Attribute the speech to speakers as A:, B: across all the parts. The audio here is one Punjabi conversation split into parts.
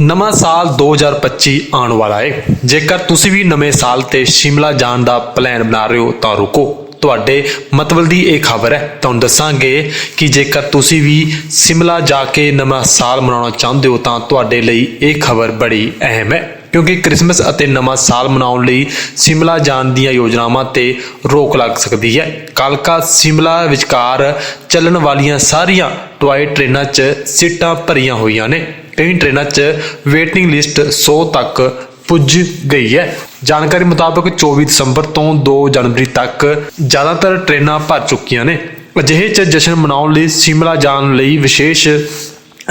A: ਨਵਾਂ ਸਾਲ 2025 ਆਉਣ ਵਾਲਾ ਹੈ ਜੇਕਰ ਤੁਸੀਂ ਵੀ ਨਵੇਂ ਸਾਲ ਤੇ ਸ਼ਿਮਲਾ ਜਾਣ ਦਾ ਪਲਾਨ ਬਣਾ ਰਹੇ ਹੋ, ਤਾਂ ਰੁਕੋ। ਤੁਹਾਡੇ ਮਤਲਬ ਦੀ ਇਹ ਖਬਰ ਹੈ। ਤੁਹਾਨੂੰ ਦੱਸਾਂਗੇ ਕਿ ਜੇਕਰ ਤੁਸੀਂ ਵੀ ਸ਼ਿਮਲਾ ਜਾ ਕੇ ਨਵਾਂ ਸਾਲ ਮਨਾਉਣਾ ਚਾਹੁੰਦੇ ਹੋ, ਤਾਂ ਤੁਹਾਡੇ ਲਈ ਇਹ ਖਬਰ ਬੜੀ ਅਹਿਮ ਹੈ। ਕਿਉਂਕਿ ਕ੍ਰਿਸਮਸ ਅਤੇ ਨਵਾਂ ਸਾਲ ਮਨਾਉਣ ਲਈ ਸ਼ਿਮਲਾ ਜਾਣ ਦੀਆਂ ਯੋਜਨਾਵਾਂ ਤੇ ਰੋਕ ਲੱਗ ਸਕਦੀ ਹੈ। ਕਾਲਕਾ, ਸ਼ਿਮਲਾ ਵਿਚਕਾਰ ਚੱਲਣ ਵਾਲੀਆਂ ਸਾਰੀਆਂ ਟੋਏ ਟ੍ਰੇਨਾਂ 'ਚ ਸੀਟਾਂ ਭਰੀਆਂ ਹੋਈਆਂ ਨੇ। ਕਈ ਟ੍ਰੇਨਾਂ 'ਚ ਵੇਟਿੰਗ ਲਿਸਟ 100 ਤੱਕ ਪੁੱਜ ਗਈ ਹੈ। ਜਾਣਕਾਰੀ ਮੁਤਾਬਕ 24 ਦਸੰਬਰ ਤੋਂ 2 ਜਨਵਰੀ ਤੱਕ ਜ਼ਿਆਦਾਤਰ ਟ੍ਰੇਨਾਂ ਭਰ ਚੁੱਕੀਆਂ ਨੇ। ਅਜਿਹੇ 'ਚ ਜਸ਼ਨ ਮਨਾਉਣ ਲਈ ਸ਼ਿਮਲਾ ਜਾਣ ਲਈ ਵਿਸ਼ੇਸ਼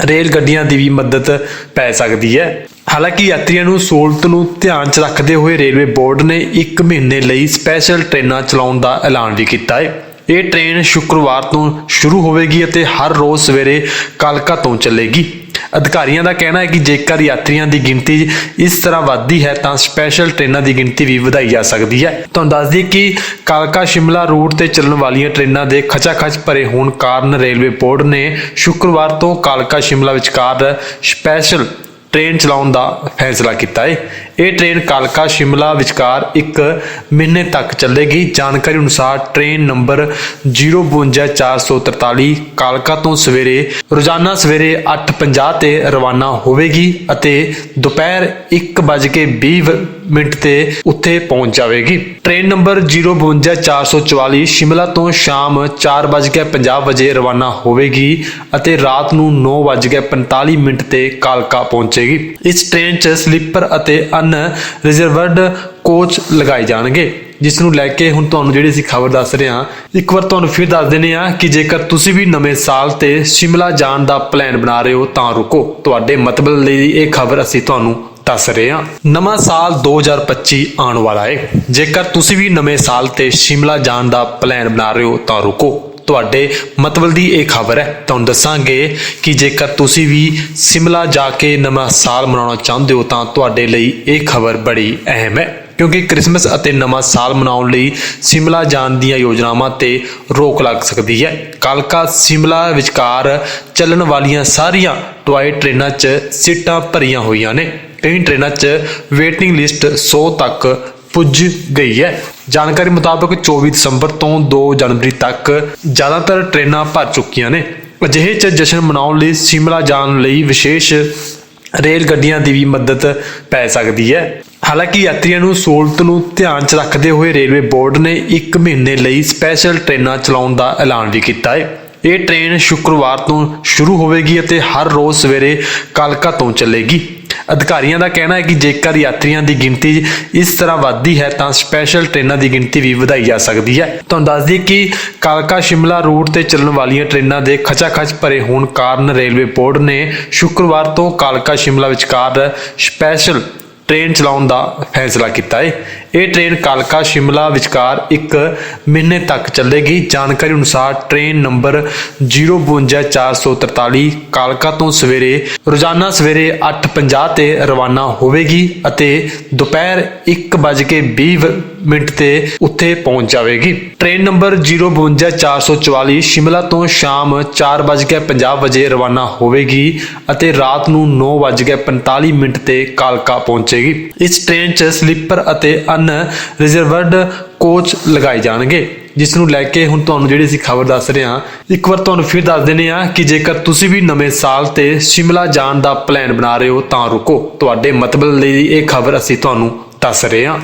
A: ਰੇਲ ਗੱਡੀਆਂ ਦੀ ਵੀ ਮਦਦ ਪੈ ਸਕਦੀ ਹੈ। ਹਾਲਾਂਕਿ ਯਾਤਰੀਆਂ ਨੂੰ ਸਹੂਲਤ ਨੂੰ ਧਿਆਨ 'ਚ ਰੱਖਦੇ ਹੋਏ ਰੇਲਵੇ ਬੋਰਡ ਨੇ 1 ਮਹੀਨੇ ਲਈ ਸਪੈਸ਼ਲ ਟ੍ਰੇਨਾਂ ਚਲਾਉਣ ਦਾ ਐਲਾਨ ਵੀ ਕੀਤਾ ਹੈ। ਇਹ ਟ੍ਰੇਨ ਸ਼ੁੱਕਰਵਾਰ ਤੋਂ ਸ਼ੁਰੂ ਹੋਵੇਗੀ ਅਤੇ ਹਰ ਰੋਜ਼ ਸਵੇਰੇ ਕਾਲਕਾ ਤੋਂ ਚੱਲੇਗੀ। ਅਧਿਕਾਰੀਆਂ ਦਾ ਕਹਿਣਾ ਹੈ ਕਿ ਜੇਕਰ ਯਾਤਰੀਆਂ ਦੀ ਗਿਣਤੀ ਇਸ ਤਰ੍ਹਾਂ ਵੱਧਦੀ ਹੈ, ਤਾਂ ਸਪੈਸ਼ਲ ਟ੍ਰੇਨਾਂ ਦੀ ਗਿਣਤੀ ਵੀ ਵਧਾਈ ਜਾ ਸਕਦੀ ਹੈ। ਤੁਹਾਨੂੰ ਦੱਸ ਦਈਏ ਕਿ ਕਾਲਕਾ ਸ਼ਿਮਲਾ ਰੂਟ ਤੇ ਚੱਲਣ ਵਾਲੀਆਂ ਟ੍ਰੇਨਾਂ ਦੇ ਖਚਾਖਚ ਭਰੇ ਹੋਣ ਕਾਰਨ ਰੇਲਵੇ ਬੋਰਡ ਨੇ ਸ਼ੁੱਕਰਵਾਰ ਤੋਂ ਕਾਲਕਾ ਸ਼ਿਮਲਾ ਵਿਚਕਾਰ ਸਪੈਸ਼ਲ ਟ੍ਰੇਨ ਚਲਾਉਣ ਦਾ ਫੈਸਲਾ ਕੀਤਾ ਹੈ ਇਹ ਟ੍ਰੇਨ ਕਾਲਕਾ, ਸ਼ਿਮਲਾ ਵਿਚਕਾਰ ਇੱਕ ਮਹੀਨੇ ਤੱਕ ਚੱਲੇਗੀ। ਜਾਣਕਾਰੀ ਅਨੁਸਾਰ ਟ੍ਰੇਨ ਨੰਬਰ 052443 ਕਾਲਕਾ ਤੋਂ ਸਵੇਰੇ ਰੋਜ਼ਾਨਾ ਸਵੇਰੇ 8:50 ਤੇ ਰਵਾਨਾ ਹੋਵੇਗੀ ਅਤੇ ਦੁਪਹਿਰ 1:20 ਮਿੰਟ ਤੇ ਉੱਥੇ ਪਹੁੰਚ ਜਾਵੇਗੀ। ਟ੍ਰੇਨ ਨੰਬਰ 052444 ਸ਼ਿਮਲਾ ਤੋਂ ਸ਼ਾਮ 4:50 ਵਜੇ ਰਵਾਨਾ ਹੋਵੇਗੀ ਅਤੇ ਰਾਤ ਨੂੰ 9:45 ਮਿੰਟ ਤੇ ਕਾਲਕਾ ਪਹੁੰਚੇਗੀ। ਇਸ ਟ੍ਰੇਨ 'ਚ ਸਲੀਪਰ ਅਤੇ ਅਨ ਰਿਜ਼ਰਵਡ ਕੋਚ ਲਗਾਏ ਜਾਣਗੇ, ਜਿਸ ਨੂੰ ਲੈ ਕੇ ਹੁਣ ਤੁਹਾਨੂੰ ਜਿਹੜੀ ਅਸੀਂ ਖਬਰ ਦੱਸ ਰਹੇ ਹਾਂ, ਇੱਕ ਵਾਰ ਤੁਹਾਨੂੰ ਫਿਰ ਦੱਸ ਦਿੰਦੇ ਹਾਂ ਕਿ ਜੇਕਰ ਤੁਸੀਂ ਵੀ ਨਵੇਂ ਸਾਲ ਤੇ ਸ਼ਿਮਲਾ ਜਾਣ ਦਾ ਪਲਾਨ ਬਣਾ ਰਹੇ ਹੋ ਤਾਂ ਰੁਕੋ। ਤੁਹਾਡੇ ਮਤਲਬ ਲਈ ਇਹ ਖਬਰ ਅਸੀਂ ਤੁਹਾਨੂੰ ਦੱਸ ਰਹੇ ਹਾਂ। ਨਵਾਂ ਸਾਲ 2025 ਆਉਣ ਵਾਲਾ ਹੈ ਜੇਕਰ ਤੁਸੀਂ ਵੀ ਨਵੇਂ ਸਾਲ ਤੇ ਸ਼ਿਮਲਾ ਜਾਣ ਦਾ ਪਲਾਨ ਬਣਾ ਰਹੇ ਹੋ, ਤਾਂ ਰੁਕੋ। ਤੁਹਾਡੇ ਮਤਲਬ ਦੀ ਇਹ ਖਬਰ ਹੈ। ਤੁਹਾਨੂੰ ਦੱਸਾਂਗੇ ਕਿ ਜੇਕਰ ਤੁਸੀਂ ਵੀ ਸ਼ਿਮਲਾ ਜਾ ਕੇ ਨਵਾਂ ਸਾਲ ਮਨਾਉਣਾ ਚਾਹੁੰਦੇ ਹੋ, ਤਾਂ ਤੁਹਾਡੇ ਲਈ ਇਹ ਖਬਰ ਬੜੀ ਅਹਿਮ ਹੈ। ਕਿਉਂਕਿ ਕ੍ਰਿਸਮਸ ਅਤੇ ਨਵਾਂ ਸਾਲ ਮਨਾਉਣ ਲਈ ਸ਼ਿਮਲਾ ਜਾਣ ਦੀਆਂ ਯੋਜਨਾਵਾਂ ਤੇ ਰੋਕ ਲੱਗ ਸਕਦੀ ਹੈ। ਕਾਲਕਾ, ਸ਼ਿਮਲਾ ਵਿਚਕਾਰ ਚੱਲਣ ਵਾਲੀਆਂ ਸਾਰੀਆਂ ਟੋਏ ਟ੍ਰੇਨਾਂ 'ਚ ਸੀਟਾਂ ਭਰੀਆਂ ਹੋਈਆਂ ਨੇ। ਕਈ ਟ੍ਰੇਨਾਂ 'ਚ ਵੇਟਿੰਗ ਲਿਸਟ 100 ਤੱਕ ਪੁੱਜ ਗਈ ਹੈ। ਜਾਣਕਾਰੀ ਮੁਤਾਬਕ 24 ਦਸੰਬਰ ਤੋਂ 2 ਜਨਵਰੀ ਤੱਕ ਜ਼ਿਆਦਾਤਰ ਟ੍ਰੇਨਾਂ ਭਰ ਚੁੱਕੀਆਂ ਨੇ। ਅਜਿਹੇ 'ਚ ਜਸ਼ਨ ਮਨਾਉਣ ਲਈ ਸ਼ਿਮਲਾ ਜਾਣ ਲਈ ਵਿਸ਼ੇਸ਼ ਰੇਲ ਗੱਡੀਆਂ ਦੀ ਵੀ ਮਦਦ ਪੈ ਸਕਦੀ ਹੈ। ਹਾਲਾਂਕਿ ਯਾਤਰੀਆਂ ਨੂੰ ਸਹੂਲਤ ਨੂੰ ਧਿਆਨ 'ਚ ਰੱਖਦੇ ਹੋਏ ਰੇਲਵੇ ਬੋਰਡ ਨੇ 1 ਮਹੀਨੇ ਲਈ ਸਪੈਸ਼ਲ ਟ੍ਰੇਨਾਂ ਚਲਾਉਣ ਦਾ ਐਲਾਨ ਵੀ ਕੀਤਾ ਹੈ। ਇਹ ਟ੍ਰੇਨ ਸ਼ੁੱਕਰਵਾਰ ਤੋਂ ਸ਼ੁਰੂ ਹੋਵੇਗੀ ਅਤੇ ਹਰ ਰੋਜ਼ ਸਵੇਰੇ ਕਾਲਕਾ ਤੋਂ ਚੱਲੇਗੀ। ਅਧਿਕਾਰੀਆਂ ਦਾ ਕਹਿਣਾ ਹੈ ਕਿ ਜੇਕਰ ਯਾਤਰੀਆਂ ਦੀ ਗਿਣਤੀ ਇਸ ਤਰ੍ਹਾਂ ਵੱਧਦੀ ਹੈ, ਤਾਂ ਸਪੈਸ਼ਲ ਟ੍ਰੇਨਾਂ ਦੀ ਗਿਣਤੀ ਵੀ ਵਧਾਈ ਜਾ ਸਕਦੀ ਹੈ। ਤੁਹਾਨੂੰ ਦੱਸ ਦਈਏ ਕਿ ਕਾਲਕਾ ਸ਼ਿਮਲਾ ਰੂਟ ਤੇ ਚੱਲਣ ਵਾਲੀਆਂ ਟ੍ਰੇਨਾਂ ਦੇ ਖਚਾਖਚ ਭਰੇ ਹੋਣ ਕਾਰਨ ਰੇਲਵੇ ਬੋਰਡ ਨੇ ਸ਼ੁੱਕਰਵਾਰ ਤੋਂ ਕਾਲਕਾ ਸ਼ਿਮਲਾ ਵਿਚਕਾਰ ਸਪੈਸ਼ਲ ਟ੍ਰੇਨ ਚਲਾਉਣ ਦਾ ਫੈਸਲਾ ਕੀਤਾ ਹੈ ਇਹ ਟ੍ਰੇਨ ਕਾਲਕਾ ਸ਼ਿਮਲਾ ਵਿਚਕਾਰ ਇੱਕ ਮਹੀਨੇ ਤੱਕ ਚੱਲੇਗੀ। ਜਾਣਕਾਰੀ ਅਨੁਸਾਰ ਟ੍ਰੇਨ ਨੰਬਰ 052443 ਕਾਲਕਾ ਤੋਂ ਸਵੇਰੇ ਰੋਜ਼ਾਨਾ ਸਵੇਰੇ 8:50 ਤੇ ਰਵਾਨਾ ਹੋਵੇਗੀ ਅਤੇ ਦੁਪਹਿਰ 1:20 ਮਿੰਟ ਤੇ ਉੱਥੇ ਪਹੁੰਚ ਜਾਵੇਗੀ। ਟ੍ਰੇਨ ਨੰਬਰ 052444 ਸ਼ਿਮਲਾ ਤੋਂ ਸ਼ਾਮ 4:50 ਵਜੇ ਰਵਾਨਾ ਹੋਵੇਗੀ ਅਤੇ ਰਾਤ ਨੂੰ 9:45 ਮਿੰਟ ਤੇ ਕਾਲਕਾ ਪਹੁੰਚੇਗੀ। ਇਸ ਟ੍ਰੇਨ 'ਚ ਸਲੀਪਰ ਅਤੇ ਅਨ ਰਿਜ਼ਰਵਡ ਕੋਚ ਲਗਾਏ ਜਾਣਗੇ, ਜਿਸ ਨੂੰ ਲੈ ਕੇ ਹੁਣ ਤੁਹਾਨੂੰ ਜਿਹੜੀ ਅਸੀਂ ਖਬਰ ਦੱਸ ਰਹੇ ਹਾਂ, ਇੱਕ ਵਾਰ ਤੁਹਾਨੂੰ ਫਿਰ ਦੱਸ ਦਿੰਦੇ ਹਾਂ ਕਿ ਜੇਕਰ ਤੁਸੀਂ ਵੀ ਨਵੇਂ ਸਾਲ ਤੇ ਸ਼ਿਮਲਾ ਜਾਣ ਦਾ ਪਲਾਨ ਬਣਾ ਰਹੇ ਹੋ ਤਾਂ ਰੁਕੋ। ਤੁਹਾਡੇ ਮਤਲਬ ਲਈ ਇਹ ਖਬਰ ਅਸੀਂ ਤੁਹਾਨੂੰ ਦੱਸ ਰਹੇ ਹਾਂ।